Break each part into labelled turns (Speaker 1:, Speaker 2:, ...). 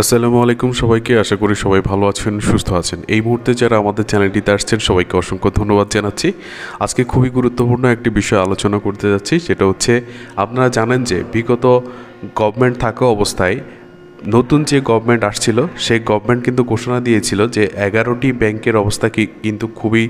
Speaker 1: আসসালামু আলাইকুম সবাইকে। আশা করি সবাই ভালো আছেন, সুস্থ আছেন। এই মুহূর্তে যারা আমাদের চ্যানেলটিতে আসছেন, সবাইকে অসংখ্য ধন্যবাদ জানাচ্ছি। আজকে খুবই গুরুত্বপূর্ণ একটি বিষয় আলোচনা করতে যাচ্ছি, সেটা হচ্ছে আপনারা জানেন যে বিগত গভর্নমেন্ট থাকা অবস্থায় নতুন যে গভর্নমেন্ট আসছিল, সেই গভর্নমেন্ট কিন্তু ঘোষণা দিয়েছিল যে এগারোটি ব্যাংকের অবস্থা কি কিন্তু খুবই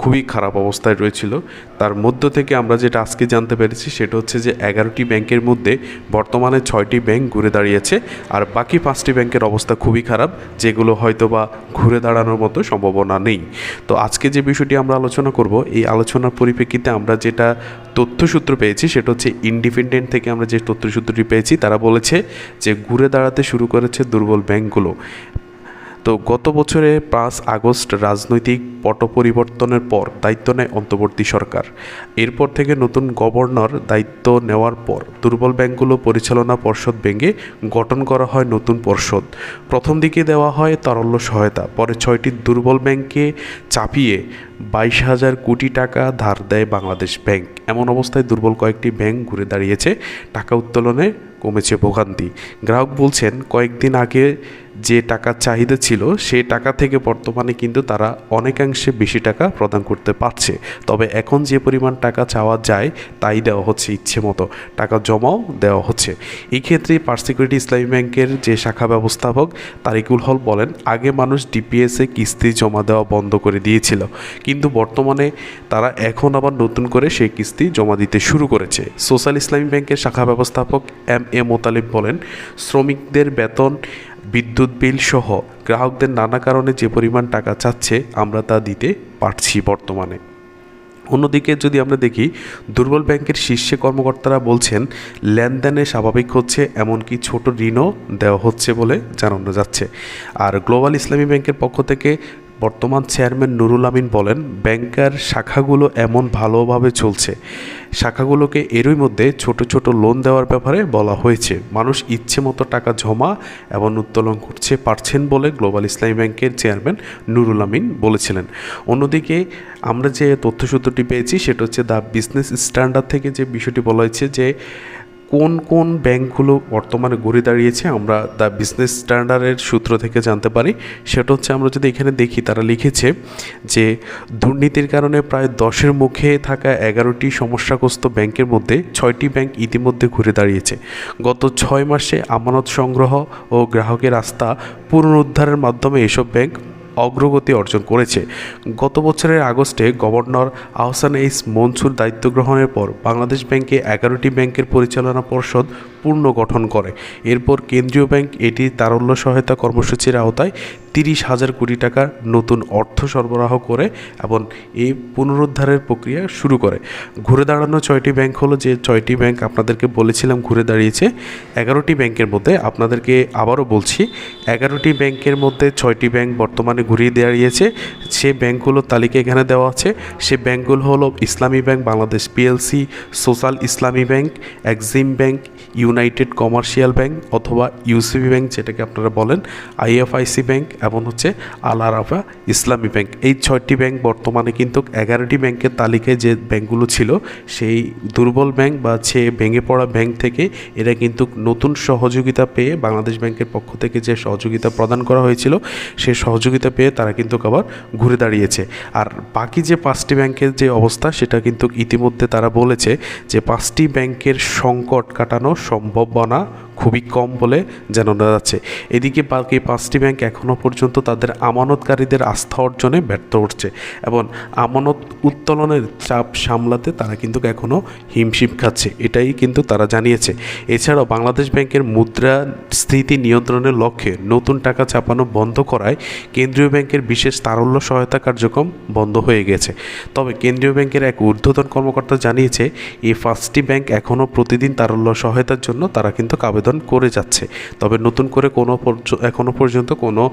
Speaker 1: খুবই খারাপ অবস্থায় রয়েছিল। তার মধ্য থেকে আমরা যেটা আজকে জানতে পেরেছি সেটা হচ্ছে যে এগারোটি ব্যাংকের মধ্যে বর্তমানে ছয়টি ব্যাংক ঘুরে দাঁড়িয়েছে আর বাকি পাঁচটি ব্যাংকের অবস্থা খুবই খারাপ, যেগুলো হয়তো বা ঘুরে দাঁড়ানোর মতো সম্ভাবনা নেই। তো আজকে যে বিষয়টি আমরা আলোচনা করব, এই আলোচনার পরিপ্রেক্ষিতে আমরা যেটা তথ্যসূত্র পেয়েছি সেটা হচ্ছে ইন্ডিপেন্ডেন্ট থেকে আমরা যে তথ্যসূত্রটি পেয়েছি, তারা বলেছে যে ঘুরে দাঁড়াতে শুরু করেছে দুর্বল ব্যাংকগুলো। তো গত বছরে পাঁচ আগস্ট রাজনৈতিক পট পরিবর্তনের পর দায়িত্ব নেয় অন্তর্বর্তী সরকার। এরপর থেকে নতুন গভর্নর দায়িত্ব নেওয়ার পর দুর্বল ব্যাংকগুলো পরিচালনা পর্ষদ ভেঙে গঠন করা হয় নতুন পর্ষদ। প্রথম দিকে দেওয়া হয় তারল্য সহায়তা, পরে ছয়টি দুর্বল ব্যাংকে চাপিয়ে বাইশ হাজার কোটি টাকা ধার দেয় বাংলাদেশ ব্যাংক। এমন অবস্থায় দুর্বল কয়েকটি ব্যাংক ঘুরে দাঁড়িয়েছে, টাকা উত্তোলনে কমেছে ভোগান্তি। গ্রাহক বলছেন, কয়েকদিন আগে যে টাকার চাহিদা ছিল, সে টাকা থেকে বর্তমানে কিন্তু তারা অনেকাংশে বেশি টাকা প্রদান করতে পারছে। তবে এখন যে পরিমাণ টাকা চাওয়া যায়, তাই দেওয়া হচ্ছে ইচ্ছে মতো। টাকা জমাও দেওয়া হচ্ছে। এই ক্ষেত্রে পার্সিকিউরিটি ইসলামী ব্যাংকের যে শাখা ব্যবস্থাপক তারিকুল হল বলেন, আগে মানুষ ডিপিএসে কিস্তি জমা দেওয়া বন্ধ করে দিয়েছিল। কিন্তু বর্তমানে তারা এখন আবার নতুন করে সেই কিস্তি জমা দিতে শুরু করেছে। সোশ্যাল ইসলামী ব্যাংকের শাখা ব্যবস্থাপক এম এ মোতালিব বলেন, শ্রমিকদের বেতন বিদ্যুৎ বিল সহ গ্রাহকদের নানা কারণে যে পরিমাণ টাকা চাচ্ছে আমরা তা দিতে পারছি বর্তমানে। অন্যদিকে যদি আমরা দেখি, দুর্বল ব্যাংকের শীর্ষে কর্মকর্তারা বলছেন, লেনদেনে স্বাভাবিক হচ্ছে এমনকি ছোট ঋণও দেওয়া হচ্ছে বলে জানানো যাচ্ছে। আর গ্লোবাল ইসলামী ব্যাংকের পক্ষ থেকে বর্তমান চেয়ারম্যান নুরুল আমিন বলেন, ব্যাংকার শাখাগুলো এমন ভালোভাবে চলছে। শাখাগুলোকে এরই মধ্যে ছোট ছোট লোন দেওয়ার ব্যাপারে বলা হয়েছে। মানুষ ইচ্ছে মতো টাকা জমা এবং উত্তোলন করছে পারছেন বলে গ্লোবাল ইসলামী ব্যাংকের চেয়ারম্যান নুরুল আমিন বলেছিলেন। অন্যদিকে আমরা যে তথ্যসূত্রটি পেয়েছি, সেটা হচ্ছে দ্য বিজনেস স্ট্যান্ডার্ড থেকে যে বিষয়টি বলা হয়েছে যে কোন কোন ব্যাংকগুলো বর্তমানে ঘুরে দাঁড়িয়েছে আমরা দ্য বিজনেস স্ট্যান্ডার্ডের সূত্র থেকে জানতে পারি। সেটা হচ্ছে আমরা যদি এখানে দেখি, তারা লিখেছে যে দুর্নীতির কারণে প্রায় দশের মুখে থাকা এগারোটি সমস্যাগ্রস্ত ব্যাংকের মধ্যে ছয়টি ব্যাংক ইতিমধ্যে ঘুরে দাঁড়িয়েছে। গত ছয় মাসে আমানত সংগ্রহ ও গ্রাহকের আস্থা পুনরুদ্ধারের মাধ্যমে এসব ব্যাংক অগ্রগতি অর্জন করেছে। গত বছরের আগস্টে গভর্নর আহসান এইস মনসুর দায়িত্ব গ্রহণের পর বাংলাদেশ ব্যাংকে এগারোটি ব্যাংকের পরিচালনা পর্ষদ পূর্ণ গঠন করে। এরপর কেন্দ্রীয় ব্যাংক এটি তারল্য সহায়তা কর্মসূচির আওতায় তিরিশ হাজার কোটি টাকার নতুন অর্থ সরবরাহ করে এবং এই পুনরুদ্ধারের প্রক্রিয়া শুরু করে। ঘুরে দাঁড়ানো ছয়টি ব্যাংক হলো, যে ছয়টি ব্যাংক আপনাদেরকে বলেছিলাম ঘুরে দাঁড়িয়েছে, এগারোটি ব্যাংকের মধ্যে আপনাদেরকে আবারও বলছি, এগারোটি ব্যাংকের মধ্যে ছয়টি ব্যাংক বর্তমানে ঘুরিয়ে দাঁড়িয়েছে। সে ব্যাংকগুলোর তালিকা এখানে দেওয়া আছে। সে ব্যাংকগুলো হলো Islami bank, Bangladesh PLC, social Islami bank, Exim bank United Commercial bank অথবা ইউসিবি ব্যাংক যেটাকে আপনারা বলেন আইএফআইসি ব্যাংক এবং হচ্ছে আল আরাফা ইসলামী ব্যাংক এই ছয়টি ব্যাংক বর্তমানে কিন্তু এগারোটি ব্যাংকের তালিকায় যে ব্যাংকগুলো ছিল, সেই দুর্বল ব্যাংক বা সে ভেঙে পড়া ব্যাংক থেকে এরা কিন্তু নতুন সহযোগিতা পেয়ে বাংলাদেশ ব্যাংকের পক্ষ থেকে যে সহযোগিতা প্রদান করা হয়েছিল, সে সহযোগিতা পেয়ে তারা কিন্তু আবার ঘুরে দাঁড়িয়েছে। আর বাকি যে পাঁচটি ব্যাংকের যে অবস্থা, সেটা কিন্তু ইতিমধ্যে তারা বলেছে যে পাঁচটি ব্যাংকের সংকট কাটানো সম্ভাবনা খুবই কম বলে জানানো যাচ্ছে। এদিকে বাকি পাঁচটি ব্যাংক এখনও পর্যন্ত তাদের আমানতকারীদের আস্থা অর্জনে ব্যর্থ হচ্ছে এবং আমানত উত্তোলনের চাপ সামলাতে তারা কিন্তু এখনও হিমশিম খাচ্ছে, এটাই কিন্তু তারা জানিয়েছে। এছাড়াও বাংলাদেশ ব্যাংকের মুদ্রা স্থিতি নিয়ন্ত্রণের লক্ষ্যে নতুন টাকা চাপানো বন্ধ করায় কেন্দ্রীয় ব্যাংকের বিশেষ তারল্য সহায়তা কার্যক্রম বন্ধ হয়ে গেছে। তবে কেন্দ্রীয় ব্যাংকের এক ঊর্ধ্বতন কর্মকর্তা জানিয়েছে, এই পাঁচটি ব্যাংক এখনও প্রতিদিন তারল্য সহায়তার জন্য তারা কিন্তু আবেদন করে যাচ্ছে। তবে নতুন করে কোনো পর্য- এখনও পর্যন্ত কোনো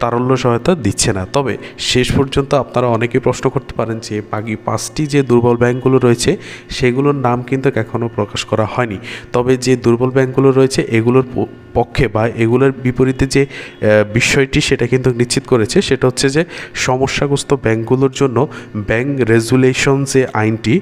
Speaker 1: তারল্য সহায়তা দিচ্ছে না। তবে শেষ পর্যন্ত আপনারা অনেকেই প্রশ্ন করতে পারেন যে, বাকি পাঁচটি যে দুর্বল ব্যাংকগুলো রয়েছে, সেগুলোর নাম কিন্তু এখনও প্রকাশ করা হয়নি। তবে যে দুর্বল ব্যাংকগুলো রয়েছে, এগুলোর পক্ষে বা এগুলোর বিপরীতে যে বিষয়টি সেটা কিন্তু নিশ্চিত করেছে, সেটা হচ্ছে যে, সমস্যাগ্রস্ত ব্যাংকগুলোর জন্য ব্যাংক রেজুলেশন যে আইনটি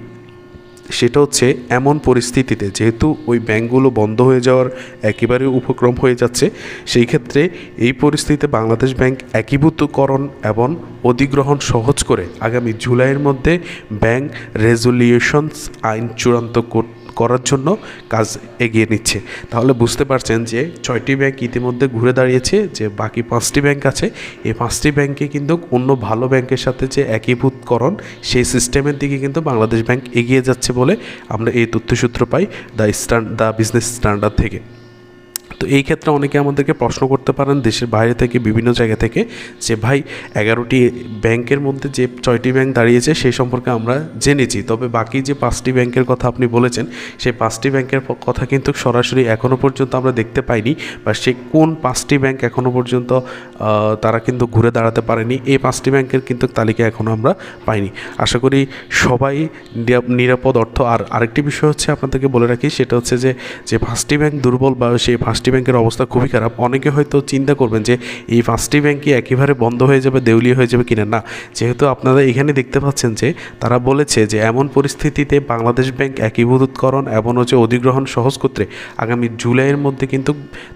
Speaker 1: সেটা হচ্ছে এমন পরিস্থিতিতে যেহেতু ওই ব্যাংকগুলো বন্ধ হয়ে যাওয়ার একেবারে উপক্রম হয়ে যাচ্ছে, সেই ক্ষেত্রে এই পরিস্থিতিতে বাংলাদেশ ব্যাংক একীভূতকরণ এবং অধিগ্রহণ সহজ করে আগামী জুলাইয়ের মধ্যে ব্যাংক রেজুলিউশনস আইন চূড়ান্ত কর- করার জন্য কাজ এগিয়ে নিচ্ছে। তাহলে বুঝতে পারছেন যে ছয়টি ব্যাংক ইতিমধ্যে ঘুরে দাঁড়িয়েছে, যে বাকি পাঁচটি ব্যাংক আছে, এই পাঁচটি ব্যাংকে কিন্তু অন্য ভালো ব্যাংকের সাথে যে একীভূতকরণ, সেই সিস্টেমের দিকে কিন্তু বাংলাদেশ ব্যাংক এগিয়ে যাচ্ছে বলে আমরা এই তথ্যসূত্র পাই, the stand, the business standard থেকে। তো এই ক্ষেত্রে অনেকে আমাদেরকে প্রশ্ন করতে পারেন, দেশের বাইরে থেকে, বিভিন্ন জায়গা থেকে, যে ভাই, এগারোটি ব্যাংকের মধ্যে যে ছয়টি ব্যাংক দাঁড়িয়েছে সেই সম্পর্কে আমরা জেনেছি। তবে বাকি যে পাঁচটি ব্যাংকের কথা আপনি বলেছেন সেই পাঁচটি ব্যাংকের কথা কিন্তু সরাসরি এখনও পর্যন্ত আমরা দেখতে পাইনি বা সে কোন পাঁচটি ব্যাংক এখনও পর্যন্ত তারা কিন্তু ঘুরে দাঁড়াতে পারেনি, এই পাঁচটি ব্যাংকের কিন্তু তালিকা এখনও আমরা পাইনি। আশা করি সবাই নিরা- নিরাপদ অর্থ। আর আরেকটি বিষয় হচ্ছে আপনাদেরকে বলে রাখি, সেটা হচ্ছে যে যে পাঁচটি ব্যাংক দুর্বল বা সেই পাঁচটি ব্যাংকের অবস্থা খুবই খারাপ। অনেকে হয়তো চিন্তা করবেন যে, এই পাঁচটি ব্যাংক কি একেবারে বন্ধ হয়ে যাবে, দেউলিয়া হয়ে যাবে কিনা? না, যেহেতু আপনারা এখানে দেখতে পাচ্ছেন যে, তারা বলেছে যে, এমন পরিস্থিতিতে বাংলাদেশ ব্যাংক একীভূতকরণ এবং হচ্ছে অধিগ্রহণ সহজ করতে আগামী জুলাইয়ের মধ্যে কিন্তু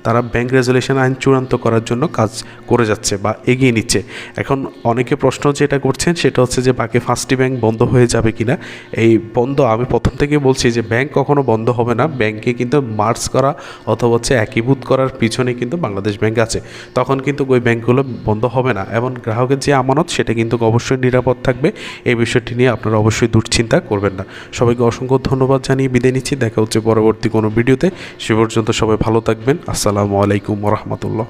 Speaker 1: তারা ব্যাংক রেজুলেশন আইন চূড়ান্ত করার জন্য কাজ করে যাচ্ছে বা এগিয়ে নিচ্ছে। এখন অনেকে প্রশ্ন যেটা করছেন, সেটা হচ্ছে যে, বাকি ফার্স্টি ব্যাংক বন্ধ হয়ে যাবে কিনা? এই বন্ধ, আমি প্রথম থেকে বলছি যে, ব্যাংক কখনো বন্ধ হবে না। ব্যাংকে কিন্তু মার্চ করা অথবা হচ্ছে একীভূত করার পিছনে কিন্তু বাংলাদেশ ব্যাংক আছে। তখন কিন্তু ওই ব্যাংকগুলো বন্ধ হবে না এবং গ্রাহকের যে আমানত, সেটা কিন্তু অবশ্যই নিরাপদ থাকবে। এই বিষয়টি নিয়ে আপনারা অবশ্যই দুশ্চিন্তা করবেন না। সবাইকে অসংখ্য ধন্যবাদ জানিয়ে বিদায় নিচ্ছি। দেখা হচ্ছে পরবর্তী কোনো ভিডিওতে। সে পর্যন্ত সবাই ভালো থাকবেন। আসসালামু আলাইকুম রহমতুল্লাহ।